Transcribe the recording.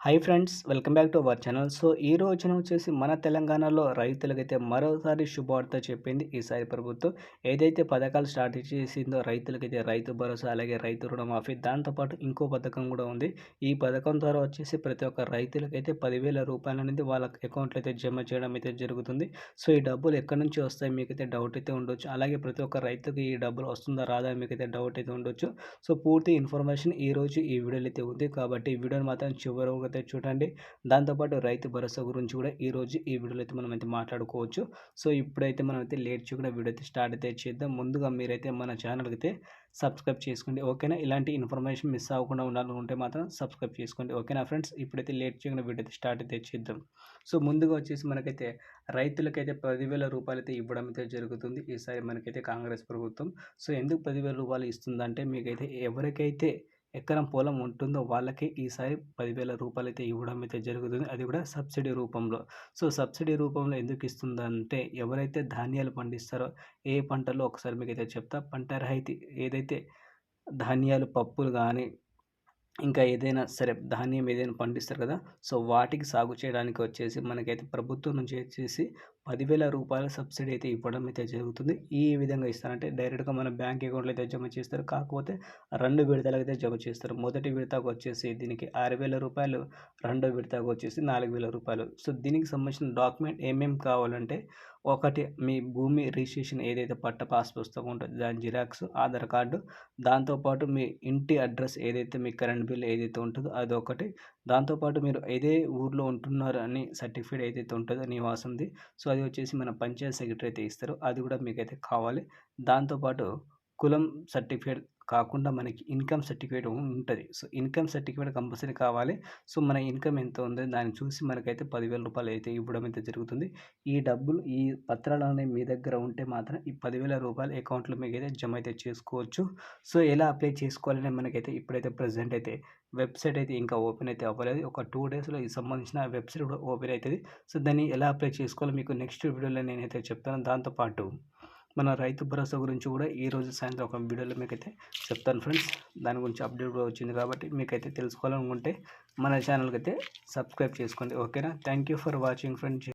Hi friends welcome back to our channel so ఈ రోజున వచ్చేసి మన తెలంగాణలో రైతులకైతే మరోసారి శుభవార్త చెప్పింది ఈసారి ప్రభుత్వం. ఏదైతే పథకాలు స్టార్ట్ చేసిందో రైతులకైతే రైతు భరోసా అలాగే రైతు రుణమాఫీ దాంతోపాటు ఇంకో పథకం కూడా ఉంది. ఈ పథకం ద్వారా వచ్చేసి ప్రతి ఒక్క రైతులకైతే పదివేల రూపాయలు అనేది వాళ్ళ అకౌంట్లో అయితే జమ చేయడం అయితే జరుగుతుంది. సో ఈ డబ్బులు ఎక్కడి నుంచి వస్తాయి మీకైతే డౌట్ అయితే ఉండొచ్చు. అలాగే ప్రతి ఒక్క రైతుకి ఈ డబ్బులు వస్తుందా రాదా మీకైతే డౌట్ అయితే ఉండొచ్చు. సో పూర్తి ఇన్ఫర్మేషన్ ఈ రోజు ఈ వీడియోలో అయితే ఉంది. కాబట్టి ఈ వీడియోని మాత్రం చివరి అయితే చూడండి. దాంతోపాటు రైతు భరోసా గురించి కూడా ఈరోజు ఈ వీడియోలో అయితే మనం అయితే మాట్లాడుకోవచ్చు. సో ఇప్పుడైతే మనం అయితే లేట్ చేయకుండా వీడియో అయితే స్టార్ట్ అయితే చేద్దాం. ముందుగా మీరైతే మన ఛానల్కి అయితే సబ్స్క్రైబ్ చేసుకోండి. ఓకేనా? ఇలాంటి ఇన్ఫర్మేషన్ మిస్ అవ్వకుండా ఉండాలనుకుంటే మాత్రం సబ్స్క్రైబ్ చేసుకోండి. ఓకేనా ఫ్రెండ్స్? ఇప్పుడైతే లేట్ చేయకుండా వీడియో అయితే స్టార్ట్ అయితే చేద్దాం. సో ముందుగా వచ్చేసి మనకైతే రైతులకైతే పదివేల రూపాయలు అయితే ఇవ్వడం అయితే జరుగుతుంది. ఈసారి మనకైతే కాంగ్రెస్ ప్రభుత్వం. సో ఎందుకు పదివేల రూపాయలు ఇస్తుందంటే మీకైతే ఎవరికైతే ఎకరం పొలం ఉంటుందో వాళ్ళకి ఈసారి పదివేల రూపాయలు అయితే ఇవ్వడం అయితే జరుగుతుంది. అది కూడా సబ్సిడీ రూపంలో. సో సబ్సిడీ రూపంలో ఎందుకు ఇస్తుందంటే ఎవరైతే ధాన్యాలు పండిస్తారో ఏ పంటలో ఒకసారి మీకు అయితే చెప్తా. పంట రహితి ఏదైతే ధాన్యాలు పప్పులు కానీ ఇంకా ఏదైనా సరే ధాన్యం ఏదైనా పండిస్తారు కదా సో వాటికి సాగు చేయడానికి వచ్చేసి మనకైతే ప్రభుత్వం నుంచి వచ్చేసి పదివేల రూపాయల సబ్సిడీ అయితే ఇవ్వడం అయితే జరుగుతుంది. ఈ విధంగా ఇస్తారంటే డైరెక్ట్గా మన బ్యాంక్ అకౌంట్లో అయితే జమ చేస్తారు. కాకపోతే రెండు విడతలకు అయితే జమ చేస్తారు. మొదటి విడతకు వచ్చేసి దీనికి ఆరు వేల రూపాయలు రెండో విడతకు వచ్చేసి నాలుగు వేల రూపాయలు. సో దీనికి సంబంధించిన డాక్యుమెంట్ ఏమేమి కావాలంటే ఒకటి మీ భూమి రిజిస్ట్రేషన్ ఏదైతే పట్ట పాస్ పుస్తకం ఉంటుందో దాని జిరాక్స్ ఆధార్ కార్డు దాంతోపాటు మీ ఇంటి అడ్రస్ ఏదైతే మీ కరెంట్ బిల్ ఏదైతే ఉంటుందో అదొకటి. దాంతోపాటు మీరు ఏదే ఊర్లో ఉంటున్నారు అని సర్టిఫికేట్ ఏదైతే ఉంటుందో నివాసంది సో అది వచ్చేసి మన పంచాయత్ సెక్రటరీ అయితే ఇస్తారు. అది కూడా మీకైతే కావాలి. దాంతోపాటు కులం సర్టిఫికేట్ కాకుండా మనకి ఇన్కమ్ సర్టిఫికేట్ ఉంటుంది. సో ఇన్కమ్ సర్టిఫికేట్ కంపల్సరీ కావాలి. సో మన ఇన్కమ్ ఎంత ఉందో దాన్ని చూసి మనకైతే పదివేల రూపాయలు అయితే ఇవ్వడం అయితే జరుగుతుంది. ఈ డబ్బులు ఈ పత్రాలు అనేవి మీ దగ్గర ఉంటే మాత్రం ఈ పదివేల రూపాయలు అకౌంట్లో మీకు అయితే జమ అయితే చేసుకోవచ్చు. సో ఎలా అప్లై చేసుకోవాలని మనకైతే ఇప్పుడైతే ప్రజెంట్ అయితే వెబ్సైట్ అయితే ఇంకా ఓపెన్ అయితే అవ్వలేదు. ఒక టూ డేస్లో ఈ సంబంధించిన వెబ్సైట్ కూడా ఓపెన్ అవుతుంది. సో దాన్ని ఎలా అప్లై చేసుకోవాలో మీకు నెక్స్ట్ వీడియోలో నేనైతే చెప్తాను. దాంతోపాటు మన రైతు భరోసా గురించి కూడా ఈరోజు సాయంత్రం ఒక వీడియోలో మీకైతే చెప్తాను ఫ్రెండ్స్. దాని గురించి అప్డేట్ కూడా వచ్చింది కాబట్టి మీకైతే తెలుసుకోవాలనుకుంటే మన ఛానల్కి అయితే సబ్స్క్రైబ్ చేసుకోండి. ఓకేనా? Thank you for watching friends